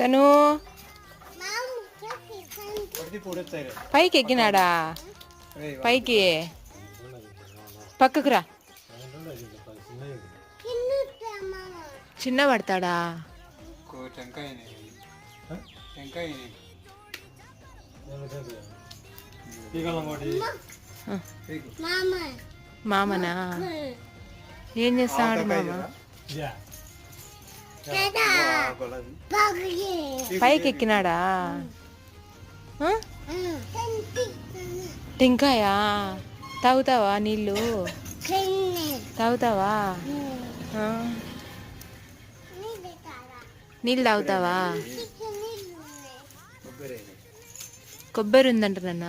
తను పైకి ఎక్కినాడా? రే పైకి. పక్కకు రా. చిన్న పడతాడా? మామనా? ఏం చేస్తాడు మామ? పైకి ఎక్కినాడా? టెంకాయా? తాగుతావా నీళ్ళు? తాగుతావా? నీళ్ళు తాగుతావా? కొబ్బరి ఉందంట నాన్న.